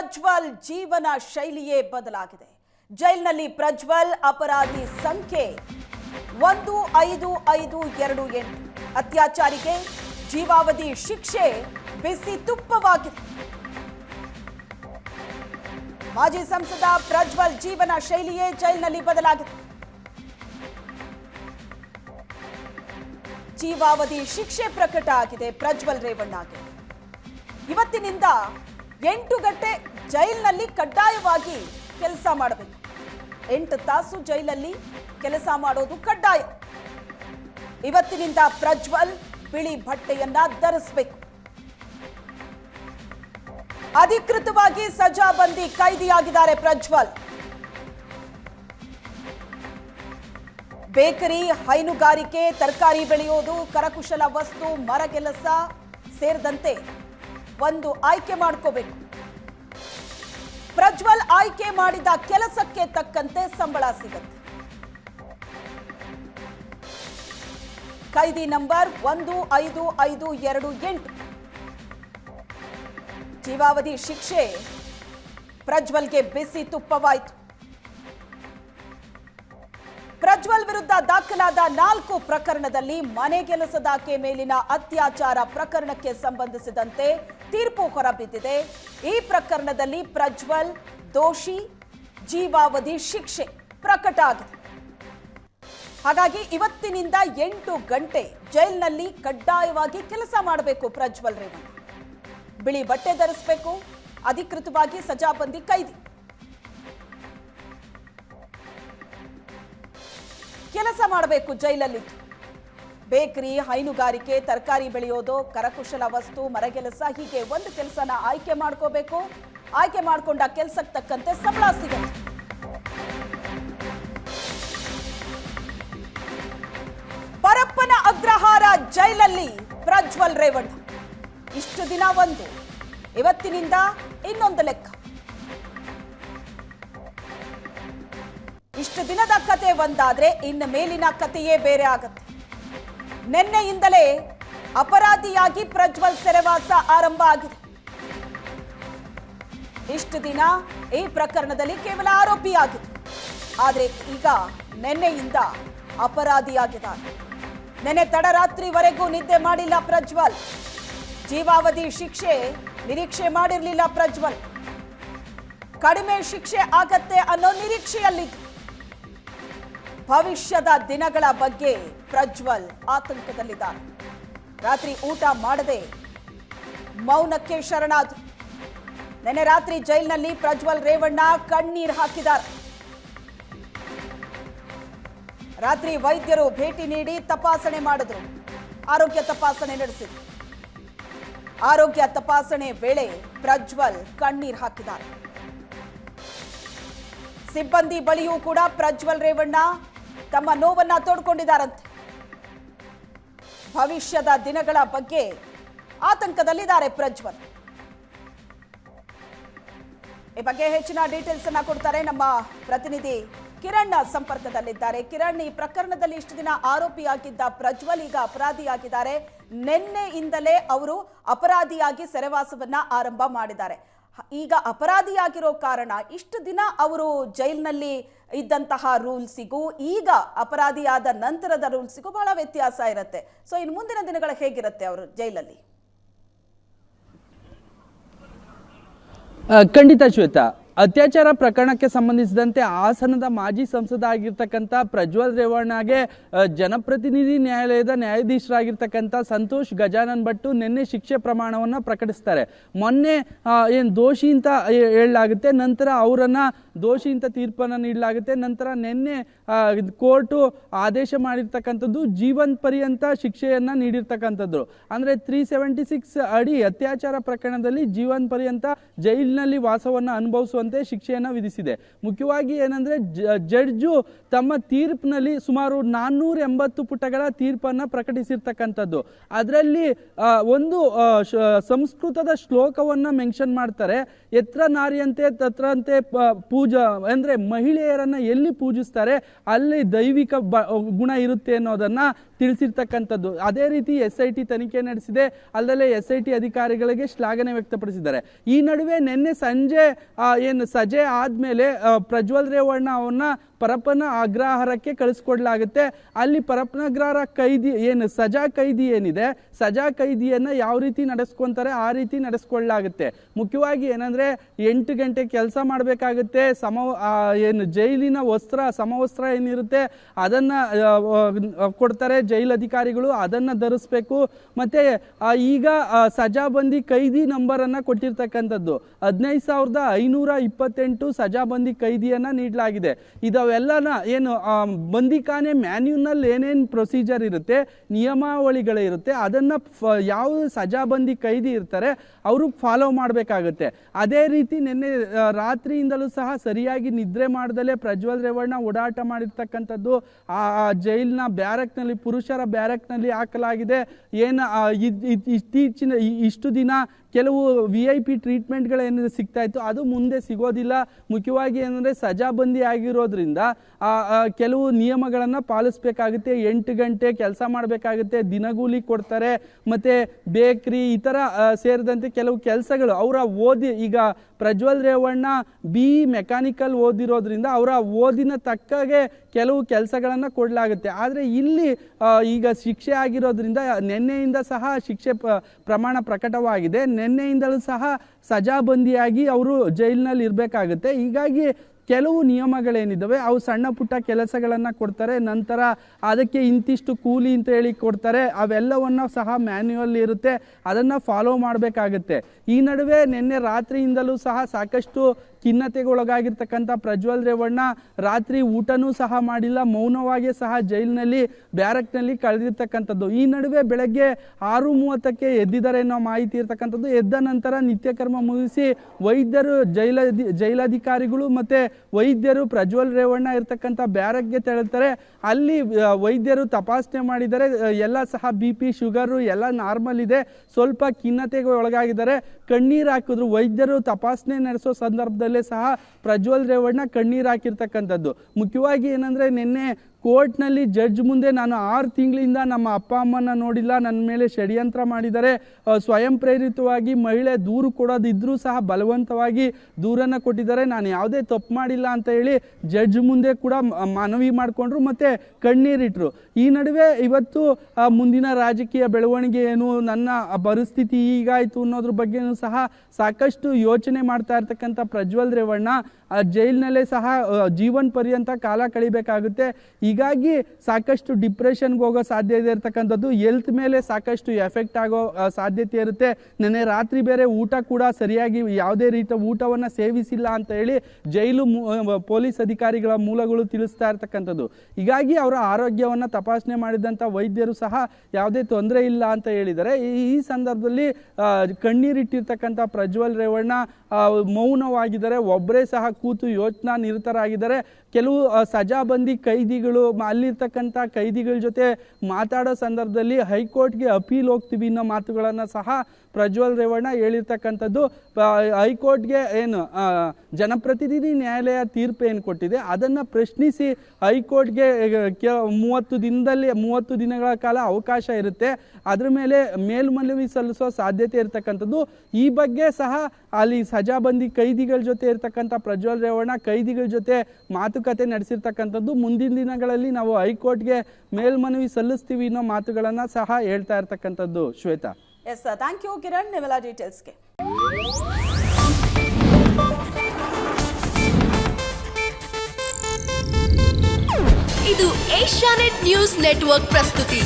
ಪ್ರಜ್ವಲ್ ಜೀವನ ಶೈಲಿಯೇ ಬದಲಾಗಿದೆ. ಜೈಲಿನಲ್ಲಿ ಪ್ರಜ್ವಲ್ ಅಪರಾಧಿ ಸಂಖ್ಯೆ ಒಂದು, ಐದು ಐದು, ಎರಡು, ಎಂಟು. ಅತ್ಯಾಚಾರಿಗೆ ಜೀವಾವಧಿ ಶಿಕ್ಷೆ ಬಿಸಿ ತುಪ್ಪವಾಗಿದೆ. ಮಾಜಿ ಸಂಸದ ಪ್ರಜ್ವಲ್ ಜೀವನ ಶೈಲಿಯೇ ಜೈಲಿನಲ್ಲಿ ಬದಲಾಗಿದೆ. ಜೀವಾವಧಿ ಶಿಕ್ಷೆ ಪ್ರಕಟ ಆಗಿದೆ ಪ್ರಜ್ವಲ್ ರೇವಣ್ಣಗೆ. ಇವತ್ತಿನಿಂದ ಎಂಟು ಗಂಟೆ ಜೈಲಿನಲ್ಲಿ ಕಡ್ಡಾಯವಾಗಿ ಕೆಲಸ ಮಾಡಬೇಕು. ಎಂಟು ತಾಸು ಜೈಲಲ್ಲಿ ಕೆಲಸ ಮಾಡೋದು ಕಡ್ಡಾಯ. ಇವತ್ತಿನಿಂದ ಪ್ರಜ್ವಲ್ ಬಿಳಿ ಬಟ್ಟೆಯನ್ನ ಧರಿಸಬೇಕು. ಅಧಿಕೃತವಾಗಿ ಸಜಾಬಂದಿ ಕೈದಿಯಾಗಿದ್ದಾರೆ ಪ್ರಜ್ವಲ್. ಬೇಕರಿ, ಹೈನುಗಾರಿಕೆ, ತರಕಾರಿ ಬೆಳೆಯೋದು, ಕರಕುಶಲ ವಸ್ತು ಮರಗೆಲಸ ಸೇರಿದಂತೆ ಒಂದು ಆಯ್ಕೆ ಮಾಡ್ಕೋಬೇಕು. ಪ್ರಜ್ವಲ್ ಆಯ್ಕೆ ಮಾಡಿದ ಕೆಲಸಕ್ಕೆ ತಕ್ಕಂತೆ ಸಂಬಳ ಸಿಗುತ್ತೆ. ಕೈದಿ ನಂಬರ್ ಒಂದು ಐದು ಐದು ಎರಡು ಎಂಟು. ಜೀವಾವಧಿ ಶಿಕ್ಷೆ ಪ್ರಜ್ವಲ್ಗೆ ಬಿಸಿ ತುಪ್ಪವಾಯಿತು. ಪ್ರಜ್ವಲ್ ವಿರುದ್ಧ ದಾಖಲಾದ ನಾಲ್ಕು ಪ್ರಕರಣದಲ್ಲಿ ಮನೆ ಕೆಲಸದಾಕೆ ಮೇಲಿನ ಅತ್ಯಾಚಾರ ಪ್ರಕರಣಕ್ಕೆ ಸಂಬಂಧಿಸಿದಂತೆ ತೀರ್ಪು ಹೊರಬಿದ್ದಿದೆ. ಈ ಪ್ರಕರಣದಲ್ಲಿ ಪ್ರಜ್ವಲ್, ದೋಷಿ, ಜೀವಾವಧಿ, ಶಿಕ್ಷೆ ಪ್ರಕಟ ಆಗಿದೆ. ಹಾಗಾಗಿ ಇವತ್ತಿನಿಂದ ಎಂಟು ಗಂಟೆ ಜೈಲಿನಲ್ಲಿ ಕಡ್ಡಾಯವಾಗಿ ಕೆಲಸ ಮಾಡಬೇಕು ಪ್ರಜ್ವಲ್ ರೇವಣ್ಣ. ಬಿಳಿ ಬಟ್ಟೆ ಧರಿಸಬೇಕು, ಅಧಿಕೃತವಾಗಿ ಸಜಾಬಂದಿ ಕೈದಿ. ಕೆಲಸ ಮಾಡಬೇಕು ಜೈಲಲ್ಲಿ. ಬೇಕರಿ, ಹೈನುಗಾರಿಕೆ, ತರಕಾರಿ ಬೆಳೆಯೋದು, ಕರಕುಶಲ ವಸ್ತು, ಮರಗೆಲಸ, ಹೀಗೆ ಒಂದು ಕೆಲಸನ ಆಯ್ಕೆ ಮಾಡ್ಕೋಬೇಕು. ಆಯ್ಕೆ ಮಾಡ್ಕೊಂಡ ಕೆಲಸಕ್ಕೆ ತಕ್ಕಂತೆ ಸಂಬಳ ಸಿಗುತ್ತೆ. ಪರಪ್ಪನ ಅಗ್ರಹಾರ ಜೈಲಲ್ಲಿ ಪ್ರಜ್ವಲ್ ರೇವಣ್ಣ. ಇಷ್ಟು ದಿನ ಒಂದು, ಇವತ್ತಿನಿಂದ ಇನ್ನೊಂದು ಲೆಕ್ಕ. ಇಷ್ಟು ದಿನದ ಕತೆ ಒಂದಾದ್ರೆ ಇನ್ನು ಮೇಲಿನ ಕಥೆಯೇ ಬೇರೆ ಆಗುತ್ತೆ. ನಿನ್ನೆಯಿಂದಲೇ ಅಪರಾಧಿಯಾಗಿ ಪ್ರಜ್ವಲ್ ಸೆರೆವಾಸ ಆರಂಭ ಆಗಿದೆ. ಇಷ್ಟು ದಿನ ಈ ಪ್ರಕರಣದಲ್ಲಿ ಕೇವಲ ಆರೋಪಿಯಾಗಿತ್ತು ಆದರೆ ಈಗ ನಿನ್ನೆಯಿಂದ ಅಪರಾಧಿಯಾಗಿದ್ದಾರೆ ನೆನೆ ತಡರಾತ್ರಿವರೆಗೂ ನಿದ್ದೆ ಮಾಡಿಲ್ಲ ಪ್ರಜ್ವಲ್. ಜೀವಾವಧಿ ಶಿಕ್ಷೆ ನಿರೀಕ್ಷೆ ಮಾಡಿರಲಿಲ್ಲ ಪ್ರಜ್ವಲ್. ಕಡಿಮೆ ಶಿಕ್ಷೆ ಆಗತ್ತೆ ಅನ್ನೋ ನಿರೀಕ್ಷೆಯಲ್ಲಿದ್ದು ಭವಿಷ್ಯದ ದಿನಗಳ ಬಗ್ಗೆ ಪ್ರಜ್ವಲ್ ಆತಂಕದಲ್ಲಿದ್ದಾರೆ ರಾತ್ರಿ ಊಟ ಮಾಡದೆ ಮೌನಕ್ಕೆ ಶರಣಾದ ನಿನ್ನೆ ರಾತ್ರಿ ಜೈಲಿನಲ್ಲಿ ಪ್ರಜ್ವಲ್ ರೇವಣ್ಣ ಕಣ್ಣೀರ್ ಹಾಕಿದ್ದಾರೆ. ರಾತ್ರಿ ವೈದ್ಯರು ಭೇಟಿ ನೀಡಿ ತಪಾಸಣೆ ಮಾಡಿದ್ರು. ಆರೋಗ್ಯ ತಪಾಸಣೆ ನಡೆಸಿದ್ರು. ಆರೋಗ್ಯ ತಪಾಸಣೆ ವೇಳೆ ಪ್ರಜ್ವಲ್ ಕಣ್ಣೀರ್ ಹಾಕಿದ್ದಾರೆ. ಸಿಬ್ಬಂದಿ ಬಳಿಯೂ ಕೂಡ ಪ್ರಜ್ವಲ್ ರೇವಣ್ಣ ತಮ್ಮ ನೋವನ್ನ ತೋಡ್ಕೊಂಡಿದ್ದಾರಂತೆ. ಭವಿಷ್ಯದ ದಿನಗಳ ಬಗ್ಗೆ ಆತಂಕದಲ್ಲಿದ್ದಾರೆ ಪ್ರಜ್ವಲ್. ಈ ಬಗ್ಗೆ ಹೆಚ್ಚಿನ ಡೀಟೇಲ್ಸ್ ಅನ್ನ ಕೊಡ್ತಾರೆ ನಮ್ಮ ಪ್ರತಿನಿಧಿ ಕಿರಣ್ ಸಂಪರ್ಕದಲ್ಲಿದ್ದಾರೆ. ಕಿರಣ್, ಈ ಪ್ರಕರಣದಲ್ಲಿ ಇಷ್ಟು ದಿನ ಆರೋಪಿಯಾಗಿದ್ದ ಪ್ರಜ್ವಲ್ ಈಗ ಅಪರಾಧಿಯಾಗಿದ್ದಾರೆ. ನಿನ್ನೆಯಿಂದಲೇ ಅವರು ಅಪರಾಧಿಯಾಗಿ ಸೆರೆವಾಸವನ್ನ ಆರಂಭ ಮಾಡಿದ್ದಾರೆ. ಈಗ ಅಪರಾಧಿಯಾಗಿರೋ ಕಾರಣ ಇಷ್ಟು ದಿನ ಅವರು ಜೈಲಿನಲ್ಲಿ ಇದ್ದಂತಹ ರೂಲ್ಸಿಗೂ ಈಗ ಅಪರಾಧಿಯಾದ ನಂತರದ ರೂಲ್ಸಿಗೂ ಬಹಳ ವ್ಯತ್ಯಾಸ ಇರುತ್ತೆ. ಸೊ ಇನ್ನು ಮುಂದಿನ ದಿನಗಳ ಹೇಗಿರುತ್ತೆ ಅವರು ಜೈಲಲ್ಲಿ? ಖಂಡಿತ ಶ್ವೇತಾ ಅತ್ಯಾಚಾರ ಪ್ರಕರಣಕ್ಕೆ ಸಂಬಂಧಿಸಿದಂತೆ ಹಾಸನದ ಮಾಜಿ ಸಂಸದ ಆಗಿರ್ತಕ್ಕಂಥ ಪ್ರಜ್ವಲ್ ರೇವಣ್ಣಗೆ ಜನಪ್ರತಿನಿಧಿ ನ್ಯಾಯಾಲಯದ ನ್ಯಾಯಾಧೀಶರಾಗಿರ್ತಕ್ಕಂಥ ಸಂತೋಷ್ ಗಜಾನನ್ ಭಟ್ಟು ನಿನ್ನೆ ಶಿಕ್ಷೆ ಪ್ರಮಾಣವನ್ನು ಪ್ರಕಟಿಸ್ತಾರೆ. ಮೊನ್ನೆ ಏನು ದೋಷಿ ಅಂತ ಹೇಳಲಾಗುತ್ತೆ. ನಂತರ ಅವರನ್ನ ದೋಷಿ ಅಂತ ತೀರ್ಪನ್ನು ನೀಡಲಾಗುತ್ತೆ. ನಂತರ ನಿನ್ನೆ ಕೋರ್ಟು ಆದೇಶ ಮಾಡಿರ್ತಕ್ಕಂಥದ್ದು ಜೀವನ್ ಪರ್ಯಂತ ಶಿಕ್ಷೆಯನ್ನ ನೀಡಿರ್ತಕ್ಕಂಥದ್ದು. ಅಂದ್ರೆ ತ್ರೀ ಸೆವೆಂಟಿ ಸಿಕ್ಸ್ ಅಡಿ ಅತ್ಯಾಚಾರ ಪ್ರಕರಣದಲ್ಲಿ ಜೀವನ್ ಪರ್ಯಂತ ಜೈಲಿನಲ್ಲಿ ವಾಸವನ್ನು ಅನುಭವಿಸುವಂತೆ ಶಿಕ್ಷೆಯನ್ನ ವಿಧಿಸಿದೆ. ಮುಖ್ಯವಾಗಿ ಏನಂದ್ರೆ ಜಡ್ಜು ತಮ್ಮ ತೀರ್ಪಿನಲ್ಲಿ ಸುಮಾರು ನಾನ್ನೂರ ಎಂಬತ್ತು ಪುಟಗಳ ತೀರ್ಪನ್ನ ಪ್ರಕಟಿಸಿರ್ತಕ್ಕಂಥದ್ದು. ಅದರಲ್ಲಿ ಒಂದು ಸಂಸ್ಕೃತದ ಶ್ಲೋಕವನ್ನ ಮೆನ್ಷನ್ ಮಾಡ್ತಾರೆ. ಎತ್ರ ನಾರಿಯಂತೆ ತತ್ರಂತೆ ಪೂಜಾ ಅಂದರೆ ಮಹಿಳೆಯರನ್ನು ಎಲ್ಲಿ ಪೂಜಿಸ್ತಾರೆ ಅಲ್ಲಿ ದೈವಿಕ ಬ- ಗುಣ ಇರುತ್ತೆ ಅನ್ನೋದನ್ನ ತಿಳಿಸಿರ್ತಕ್ಕಂಥದ್ದು. ಅದೇ ರೀತಿ ಎಸ್ ಐ ಟಿ ತನಿಖೆ ನಡೆಸಿದೆ. ಅಲ್ಲದೆ ಎಸ್ ಐ ಟಿ ಅಧಿಕಾರಿಗಳಿಗೆ ಶ್ಲಾಘನೆ ವ್ಯಕ್ತಪಡಿಸಿದ್ದಾರೆ. ಈ ನಡುವೆ ನಿನ್ನೆ ಸಂಜೆ ಏನು ಸಜೆ ಆದಮೇಲೆ ಪ್ರಜ್ವಲ್ ರೇವಣ್ಣ ಅವನ್ನ ಪರಪ್ಪನ ಅಗ್ರಹಾರಕ್ಕೆ ಕಳಿಸ್ಕೊಡ್ಲಾಗುತ್ತೆ. ಅಲ್ಲಿ ಪರಪ್ಪನ ಅಗ್ರಹಾರ ಕೈದಿ, ಏನು ಸಜಾ ಕೈದಿ ಏನಿದೆ, ಸಜಾ ಕೈದಿಯನ್ನ ಯಾವ ರೀತಿ ನಡೆಸ್ಕೊಂತಾರೆ ಆ ರೀತಿ ನಡೆಸ್ಕೊಳ್ಳಾಗುತ್ತೆ ಮುಖ್ಯವಾಗಿ ಏನಂದ್ರೆ, ಎಂಟು ಗಂಟೆ ಕೆಲಸ ಮಾಡಬೇಕಾಗುತ್ತೆ. ಸಮ ಏನು ಜೈಲಿನ ವಸ್ತ್ರ, ಸಮವಸ್ತ್ರ ಏನಿರುತ್ತೆ, ಅದನ್ನ ಕೊಡ್ತಾರೆ ಜೈಲ್ ಅಧಿಕಾರಿಗಳು ಅದನ್ನು ಧರಿಸ್ಬೇಕು. ಮತ್ತು ಈಗ ಸಜಾಬಂದಿ ಕೈದಿ ನಂಬರನ್ನು ಕೊಟ್ಟಿರ್ತಕ್ಕಂಥದ್ದು. ಹದಿನೈದು ಸಾವಿರದ ಐನೂರ ಇಪ್ಪತ್ತೆಂಟು ಸಜಾಬಂದಿ ಕೈದಿಯನ್ನು ನೀಡಲಾಗಿದೆ. ಇದವೆಲ್ಲನ ಏನು ಬಂದಿ ಬಂದಿಖಾನೆ ಮ್ಯಾನ್ಯೂನಲ್ಲಿ ಏನೇನು ಪ್ರೊಸೀಜರ್ ಇರುತ್ತೆ ನಿಯಮಾವಳಿಗಳಿರುತ್ತೆ ಅದನ್ನು ಯಾವ ಸಜಾಬಂದಿ ಕೈದಿ ಇರ್ತಾರೆ ಅವರು ಫಾಲೋ ಮಾಡಬೇಕಾಗುತ್ತೆ. ಅದೇ ರೀತಿ ನಿನ್ನೆ ರಾತ್ರಿಯಿಂದಲೂ ಸಹ ಸರಿಯಾಗಿ ನಿದ್ರೆ ಮಾಡ್ದಲೇ ಪ್ರಜ್ವಲ್ ರೇವಣ್ಣ ಓಡಾಟ ಮಾಡಿರ್ತಕ್ಕಂಥದ್ದು, ಆ ಜೈಲ್ನ ಬ್ಯಾರಕ್ನಲ್ಲಿ ಪುರುಷರ ಬ್ಯಾರಕ್ನಲ್ಲಿ ಹಾಕಲಾಗಿದೆ. ಏನು ಇತ್ತೀಚಿನ ಇಷ್ಟು ದಿನ ಕೆಲವು ವಿ ಐ ಪಿ ಟ್ರೀಟ್ಮೆಂಟ್ಗಳು ಏನಿದೆ ಸಿಗ್ತಾ ಇತ್ತು, ಅದು ಮುಂದೆ ಸಿಗೋದಿಲ್ಲ. ಮುಖ್ಯವಾಗಿ ಏನಂದರೆ ಸಜಾಬಂದಿ ಆಗಿರೋದ್ರಿಂದ ಕೆಲವು ನಿಯಮಗಳನ್ನು ಪಾಲಿಸಬೇಕಾಗುತ್ತೆ. ಎಂಟು ಗಂಟೆ ಕೆಲಸ ಮಾಡಬೇಕಾಗುತ್ತೆ, ದಿನಗೂಲಿ ಕೊಡ್ತಾರೆ, ಮತ್ತು ಬೇಕ್ರಿ, ಈ ಥರ ಸೇರಿದಂತೆ ಕೆಲವು ಕೆಲಸಗಳು ಅವರ ಓದಿ, ಈಗ ಪ್ರಜ್ವಲ್ ರೇವಣ್ಣ ಬಿ ಮೆಕ್ಯಾನಿಕಲ್ ಓದಿರೋದ್ರಿಂದ ಅವರ ಓದಿನ ತಕ್ಕಾಗೆ ಕೆಲವು ಕೆಲಸಗಳನ್ನು ಕೊಡಲಾಗುತ್ತೆ. ಆದರೆ ಇಲ್ಲಿ ಈಗ ಶಿಕ್ಷೆ ಆಗಿರೋದ್ರಿಂದ ನಿನ್ನೆಯಿಂದ ಸಹ ಶಿಕ್ಷೆ ಪ್ರಮಾಣ ಪ್ರಕಟವಾಗಿದೆ. ನಿನ್ನೆಯಿಂದಲೂ ಸಹ ಸಜಾಬಂದಿಯಾಗಿ ಅವರು ಜೈಲಿನಲ್ಲಿ ಇರಬೇಕಾಗುತ್ತೆ. ಹೀಗಾಗಿ ಕೆಲವು ನಿಯಮಗಳೇನಿದ್ದಾವೆ ಅವು ಸಣ್ಣ ಪುಟ್ಟ ಕೆಲಸಗಳನ್ನು ಕೊಡ್ತಾರೆ, ನಂತರ ಅದಕ್ಕೆ ಇಂತಿಷ್ಟು ಕೂಲಿ ಅಂತ ಹೇಳಿ ಕೊಡ್ತಾರೆ, ಅವೆಲ್ಲವನ್ನು ಸಹ ಮ್ಯಾನ್ಯುವಲ್ ಇರುತ್ತೆ, ಅದನ್ನು ಫಾಲೋ ಮಾಡಬೇಕಾಗುತ್ತೆ. ಈ ನಡುವೆ ನಿನ್ನೆ ರಾತ್ರಿಯಿಂದಲೂ ಸಹ ಸಾಕಷ್ಟು ಖಿನ್ನತೆಗೊಳಗಾಗಿರ್ತಕ್ಕಂಥ ಪ್ರಜ್ವಲ್ ರೇವಣ್ಣ, ರಾತ್ರಿ ಊಟನೂ ಸಹ ಮಾಡಿಲ್ಲ, ಮೌನವಾಗಿ ಸಹ ಜೈಲಿನಲ್ಲಿ, ಬ್ಯಾರಕ್ನಲ್ಲಿ ಕಳೆದಿರ್ತಕ್ಕಂಥದ್ದು. ಈ ನಡುವೆ ಬೆಳಗ್ಗೆ ಆರು ಮೂವತ್ತಕ್ಕೆ ಎದ್ದಿದ್ದಾರೆ ಅನ್ನೋ ಮಾಹಿತಿ ಇರ್ತಕ್ಕಂಥದ್ದು. ಎದ್ದ ನಂತರ ನಿತ್ಯಕರ್ಮ ಮುಗಿಸಿ ವೈದ್ಯರು ಜೈಲ ಜೈಲಾಧಿಕಾರಿಗಳು ಮತ್ತು ವೈದ್ಯರು ಪ್ರಜ್ವಲ್ ರೇವಣ್ಣ ಇರ್ತಕ್ಕಂಥ ಬ್ಯಾರಕ್ಗೆ ತೆರಳ್ತಾರೆ. ಅಲ್ಲಿ ವೈದ್ಯರು ತಪಾಸಣೆ ಮಾಡಿದರೆ ಎಲ್ಲ ಸಹ ಬಿ ಪಿ, ಶುಗರು ಎಲ್ಲ ನಾರ್ಮಲ್ ಇದೆ. ಸ್ವಲ್ಪ ಖಿನ್ನತೆಗೆ ಒಳಗಾಗಿದ್ದಾರೆ ಕಣ್ಣೀರು ಹಾಕಿದ್ರು. ವೈದ್ಯರು ತಪಾಸಣೆ ನಡೆಸೋ ಸಂದರ್ಭದಲ್ಲೇ ಸಹ ಪ್ರಜ್ವಲ್ ರೇವಣ್ಣ ಕಣ್ಣೀರು ಹಾಕಿರ್ತಕ್ಕಂಥದ್ದು. ಮುಖ್ಯವಾಗಿ ಏನಂದ್ರೆ ನಿನ್ನೆ ಕೋರ್ಟ್ನಲ್ಲಿ ಜಡ್ಜ್ ಮುಂದೆ ನಾನು ಆರು ತಿಂಗಳಿಂದ ನಮ್ಮ ಅಪ್ಪ ಅಮ್ಮನ ನೋಡಿಲ್ಲ, ನನ್ನ ಮೇಲೆ ಷಡ್ಯಂತ್ರ ಮಾಡಿದ್ದಾರೆ. ಸ್ವಯಂ ಪ್ರೇರಿತವಾಗಿ ಮಹಿಳೆ ದೂರು ಕೊಡೋದಿದ್ರೂ ಸಹ ಬಲವಂತವಾಗಿ ದೂರನ್ನು ಕೊಟ್ಟಿದ್ದಾರೆ. ನಾನು ಯಾವುದೇ ತಪ್ಪು ಮಾಡಿಲ್ಲ ಅಂತ ಹೇಳಿ ಜಡ್ಜ್ ಮುಂದೆ ಕೂಡ ಮನವಿ ಮಾಡಿಕೊಂಡ್ರು ಮತ್ತು ಕಣ್ಣೀರಿಟ್ರು. ಈ ನಡುವೆ ಇವತ್ತು ಮುಂದಿನ ರಾಜಕೀಯ ಬೆಳವಣಿಗೆ ಏನು, ನನ್ನ ಪರಿಸ್ಥಿತಿ ಈಗಾಯಿತು ಅನ್ನೋದ್ರ ಬಗ್ಗೆಯೂ ಸಹ ಸಾಕಷ್ಟು ಯೋಚನೆ ಮಾಡ್ತಾ ಇರ್ತಕ್ಕಂಥ ಪ್ರಜ್ವಲ್ ರೇವಣ್ಣ ಜೈಲಿನಲ್ಲೇ ಸಹ ಜೀವನ ಪರ್ಯಂತ ಕಾಲ ಕಳಿಬೇಕಾಗುತ್ತೆ. ಹೀಗಾಗಿ ಸಾಕಷ್ಟು ಡಿಪ್ರೆಷನ್ಗೆ ಹೋಗೋ ಸಾಧ್ಯತೆ ಇರತಕ್ಕಂಥದ್ದು ಹೆಲ್ತ್ ಮೇಲೆ ಸಾಕಷ್ಟು ಎಫೆಕ್ಟ್ ಆಗೋ ಸಾಧ್ಯತೆ ಇರುತ್ತೆ. ನೆನ್ನೆ ರಾತ್ರಿ ಬೇರೆ ಊಟ ಕೂಡ ಸರಿಯಾಗಿ ಯಾವುದೇ ರೀತಿಯ ಊಟವನ್ನು ಸೇವಿಸಿಲ್ಲ ಅಂತ ಹೇಳಿ ಜೈಲು ಪೊಲೀಸ್ ಅಧಿಕಾರಿಗಳ ಮೂಲಗಳು ತಿಳಿಸ್ತಾ ಇರ್ತಕ್ಕಂಥದ್ದು. ಹೀಗಾಗಿ ಅವರ ಆರೋಗ್ಯವನ್ನು ತಪಾಸಣೆ ಮಾಡಿದಂಥ ವೈದ್ಯರು ಸಹ ಯಾವುದೇ ತೊಂದರೆ ಇಲ್ಲ ಅಂತ ಹೇಳಿದ್ದಾರೆ. ಈ ಸಂದರ್ಭದಲ್ಲಿ ಕಣ್ಣೀರಿಟ್ಟಿರ್ತಕ್ಕಂಥ ಪ್ರಜ್ವಲ್ ರೇವಣ್ಣ ಮೌನವಾಗಿದ್ದಾರೆ. ಒಬ್ಬರೇ ಸಹ ಕೂತು ಯೋಚನಾ ನಿರತರಾಗಿದ್ದಾರೆ. ಕೆಲವು ಸಜಾಬಂದಿ ಕೈದಿಗಳು ಅಲ್ಲಿರ್ತಕ್ಕಂಥ ಕೈದಿಗಳ ಜೊತೆ ಮಾತಾಡೋ ಸಂದರ್ಭದಲ್ಲಿ ಹೈಕೋರ್ಟ್ಗೆ ಅಪೀಲ್ ಹೋಗ್ತೀವಿ ಅನ್ನೋ ಮಾತುಗಳನ್ನು ಸಹ ಪ್ರಜ್ವಲ್ ರೇವಣ್ಣ ಹೇಳಿರ್ತಕ್ಕಂಥದ್ದು. ಹೈಕೋರ್ಟ್ಗೆ ಏನು ಜನಪ್ರತಿನಿಧಿ ನ್ಯಾಯಾಲಯ ತೀರ್ಪು ಏನು ಕೊಟ್ಟಿದೆ, ಅದನ್ನು ಪ್ರಶ್ನಿಸಿ ಹೈಕೋರ್ಟ್ಗೆ ಕೆ, ಮೂವತ್ತು ದಿನದಲ್ಲಿ, ಮೂವತ್ತು ದಿನಗಳ ಕಾಲ ಅವಕಾಶ ಇರುತ್ತೆ. ಅದರ ಮೇಲೆ ಮೇಲ್ಮನವಿ ಸಲ್ಲಿಸೋ ಸಾಧ್ಯತೆ ಇರತಕ್ಕಂಥದ್ದು. ಈ ಬಗ್ಗೆ ಸಹ ಅಲ್ಲಿ ಸಜಾಬಂದಿ ಕೈದಿಗಳ ಜೊತೆ ಇರ್ತಕ್ಕಂಥ ಪ್ರಜ್ವಲ್ ರೇವಣ್ಣ ಕೈದಿಗಳ ಜೊತೆ ಮಾತುಕತೆ ನಡೆಸಿರ್ತಕ್ಕಂಥದ್ದು ಮುಂದಿನ ದಿನಗಳಲ್ಲಿ ನಾವು ಹೈಕೋರ್ಟ್ಗೆ ಮೇಲ್ಮನವಿ ಸಲ್ಲಿಸ್ತೀವಿ ಅನ್ನೋ ಮಾತುಗಳನ್ನು ಸಹ ಹೇಳ್ತಾ ಇರ್ತಕ್ಕಂಥದ್ದು. Shweta. Yes thank you Kiran ನಿಮ್ಮೆಲ್ಲ ಡೀಟೇಲ್ಸ್ಗೆ ಇದು ಏಷ್ಯಾನೆಟ್ ನ್ಯೂಸ್ ನೆಟ್ವರ್ಕ್ ಪ್ರಸ್ತುತಿ.